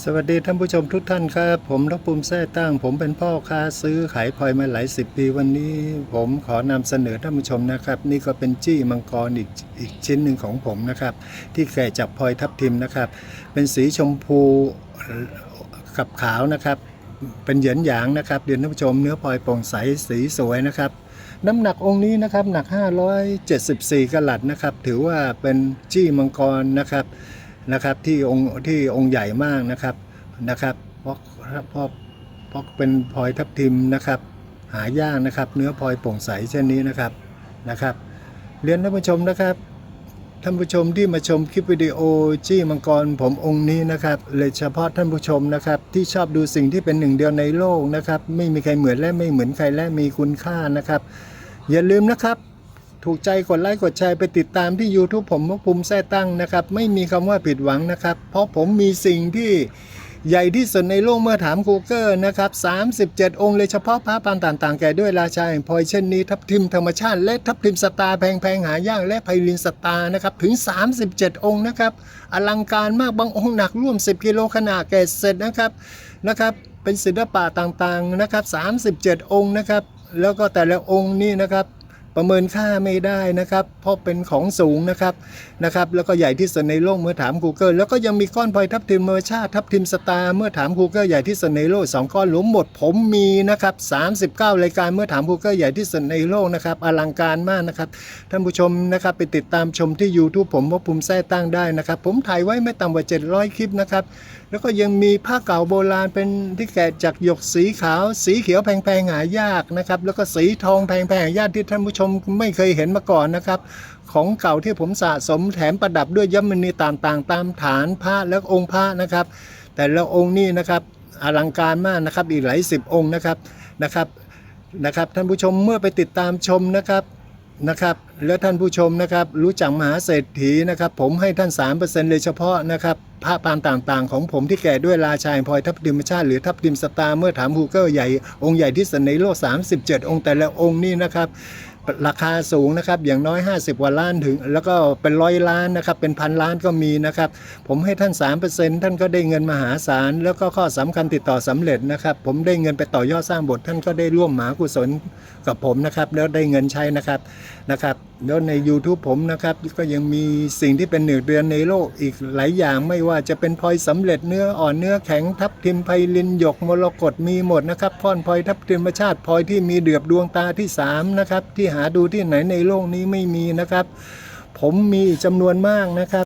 สวัสดีท่านผู้ชมทุกท่านครับ ผมรภูมิแท้ตั้ง ผมเป็นพ่อค้าซื้อขายพลอยมาหลายสิบปีวันนี้ ผมขอนำเสนอท่านผู้ชมนะครับ นี่ก็เป็นจี้มังกรอีกอีกชิ้นหนึ่งของผมนะครับ ที่แกะจากพลอยทับทิมนะครับ เป็นสีชมพูกับขาวนะครับ เป็นเหยินหยางนะครับเรียนท่านผู้ชมเนื้อพลอยโปร่งใสสีสวยนะครับ น้ำหนักองค์นี้นะครับหนัก 574กะลัดนะครับ ถือว่าเป็นจี้มังกรนะครับ นะครับที่องค์ที่องค์ใหญ่มากนะครับนะครับเพราะเพราะเพราะเป็นพลอยทับทิมนะครับ หายากนะครับ เนื้อพลอยโปร่งใสเช่นนี้นะครับนะครับเรียนท่านผู้ชมนะครับท่านผู้ชมที่มาชมคลิปวิดีโอจี้มังกรผมองค์นี้นะครับเลยเฉพาะท่านผู้ชมนะครับ ที่ชอบดูสิ่งที่เป็นหนึ่งเดียวในโลกนะครับ ไม่มีใครเหมือนและไม่เหมือนใครและมีคุณค่านะครับ อย่าลืมนะครับ ถูกใจกดไลค์กดแชร์ไปติดตามที่ YouTube ผมมกภูมิแท้ตั้งนะครับ ไม่มีคำว่าผิดหวังนะครับ เพราะผมมีสิ่งที่ใหญ่ที่สุดในโลกเมื่อถาม Google นะครับ 37 องค์เลยเฉพาะพระปานต่างๆ แก่ด้วยราชาแห่งพลอยเช่นนี้ ทับทิมธรรมชาติ และทับทิมสตาร์แพงๆ หายากและไพลินสตาร์นะครับ ถึง 37 องค์นะครับ อลังการมากบางองค์หนักร่วม 10 กิโลขนาดแก่เสร็จนะครับนะครับเป็นศิลปะต่างๆนะครับ 37 องค์นะครับ แล้วก็แต่ละองค์นี่นะครับ ประเมินค่าไม่ได้นะครับเพราะเป็นของสูงนะครับนะครับ แล้วก็ใหญ่ที่สุดในโลกเมื่อถาม Google แล้วก็ยังมีก้อนพลอยทับทิมเมอร์ชาติทับทิมสตาร์เมื่อถาม Google ใหญ่ที่สุดในโลกสองก้อนรวมหมดผมมีนะครับ39 รายการเมื่อถาม Google ใหญ่ที่สุดในโลกนะครับอลังการมากนะครับท่านผู้ชมนะครับไปติดตามชมที่ YouTube ผมว่าภูมิแท้ตั้งได้นะครับ ผมถ่ายไว้ไม่ต่ำกว่า 700 คลิปนะครับแล้วก็ยังมีผ้าเก่าโบราณเป็นที่แกะจากหยกสีขาว สีเขียวแพงๆหายากนะครับแล้วก็สีทองแพงๆหายากที่ท่านผู้ชมมไม่เคยเห็นมาก่อนนะครับ ของเก่าที่ผมสะสมแถมประดับด้วยยมณีต่างๆ ตามฐานพระและองค์พระนะครับ แต่ละองค์นี่นะครับอลังการมากนะครับอีกหลายสิบองค์นะครับนะครับนะครับ ท่านผู้ชมเมื่อไปติดตามชมนะครับนะครับ แล้วท่านผู้ชมนะครับ รู้จักมหาเศรษฐีนะครับ ผมให้ท่าน 3%เลยเฉพาะนะครับพระปานต่างๆ ของผมที่แก่ด้วยราชาแห่งพลอยทับทิมชาติหรือทับทิมสตาร์เมื่อถามฮูเกอร์ใหญ่องค์ใหญ่ที่สุดในโลก 37 องค์แต่ละองค์นี่นะครับ ราคาสูงนะครับอย่างน้อย 50กว่าล้านถึง แล้วก็เป็นร้อยล้านนะครับเป็นพันล้านก็มีนะครับ ผมให้ท่าน 3%ท่านก็ได้เงินมหาศาล แล้วก็ข้อสำคัญติดต่อสำเร็จนะครับ ผมได้เงินไปต่อยอดสร้างบทท่านก็ได้ร่วมมหากุศลกับผมนะครับ แล้วได้เงินใช้นะครับนะครับแล้วใน YouTube ผมนะครับก็ยังมีสิ่งที่เป็นหนึ่งเดือนในโลกอีกหลายอย่างไม่ว่าจะเป็นพลอยสำเร็จเนื้ออ่อนเนื้อแข็งทับทิมไพลินหยกมรกตมีหมดนะครับพ่อนพลอยทับทิมชาติพลอยที่มีเดือบดวงตาที่สามนะครับที่หาดูที่ไหนในโลกนี้ไม่มีนะครับ ผมมีจำนวนมากนะครับ